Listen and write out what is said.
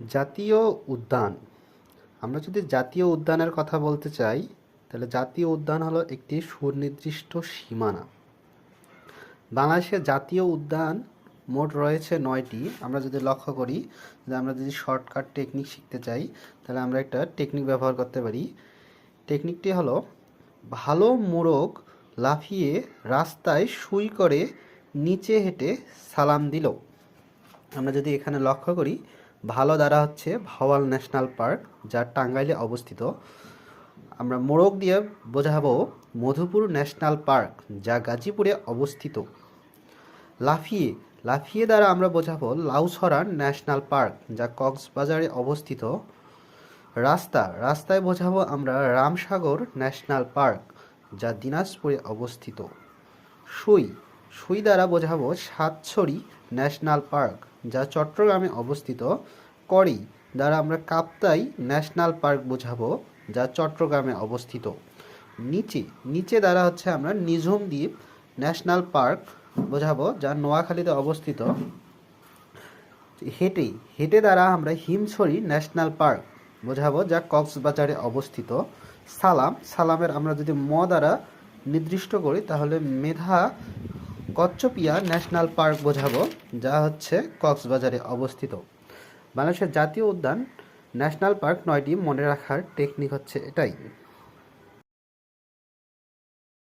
জাতীয় উদ্যান। আমরা যদি জাতীয় উদ্যানের কথা বলতে চাই, তাহলে জাতীয় উদ্যান হলো একটি সুনির্দিষ্ট সীমানা। বাংলাদেশের জাতীয় উদ্যান মোট রয়েছে নয়টি। আমরা যদি লক্ষ্য করি যে আমরা যদি শর্টকাট টেকনিক শিখতে চাই, তাহলে আমরা একটা টেকনিক ব্যবহার করতে পারি। টেকনিকটি হলো ভালো মোরগ লাফিয়ে রাস্তায় সুই করে নিচে হেঁটে সালাম দিল। আমরা যদি এখানে লক্ষ্য করি ভালো দ্বারা হচ্ছে ভাওয়াল ন্যাশনাল পার্ক, যা টাঙ্গাইলে অবস্থিত। আমরা মোরগ দিয়ে বোঝাবো মধুপুর ন্যাশনাল পার্ক, যা গাজীপুরে অবস্থিত। লাফিয়ে লাফিয়ে দ্বারা আমরা বোঝাবো লাউছড়া ন্যাশনাল পার্ক, যা কক্সবাজারে অবস্থিত। রাস্তা, রাস্তায় বোঝাবো আমরা রামসাগর ন্যাশনাল পার্ক, যা দিনাজপুরে অবস্থিত। সুই সুই দ্বারা বোঝাবো সাতছড়ি ন্যাশনাল পার্ক। যা চট্টগ্রামে অবস্থিত করি দ্বারা আমরা কাপ্তাই ন্যাশনাল পার্ক বোঝাবো, যা চট্টগ্রামে অবস্থিত। নিচে নিচে দ্বারা হচ্ছে আমরা নিঝুম দ্বীপ ন্যাশনাল পার্ক বোঝাবো, যা নোয়াখালীতে অবস্থিত। হেঁটে হেঁটে দ্বারা আমরা হিমছড়ি ন্যাশনাল পার্ক বোঝাবো, যা কক্সবাজারে অবস্থিত। সালাম, সালামের আমরা যদি ম দ্বারা নির্দিষ্ট করি, তাহলে মেধা কচ্চপিয়া ন্যাশনাল পার্ক বোঝাবো, যা হচ্ছে কক্সবাজারে অবস্থিত। বাংলাদেশের জাতীয় উদ্যান, ন্যাশনাল পার্ক নয়টি মনে রাখার টেকনিক হচ্ছে এটাই।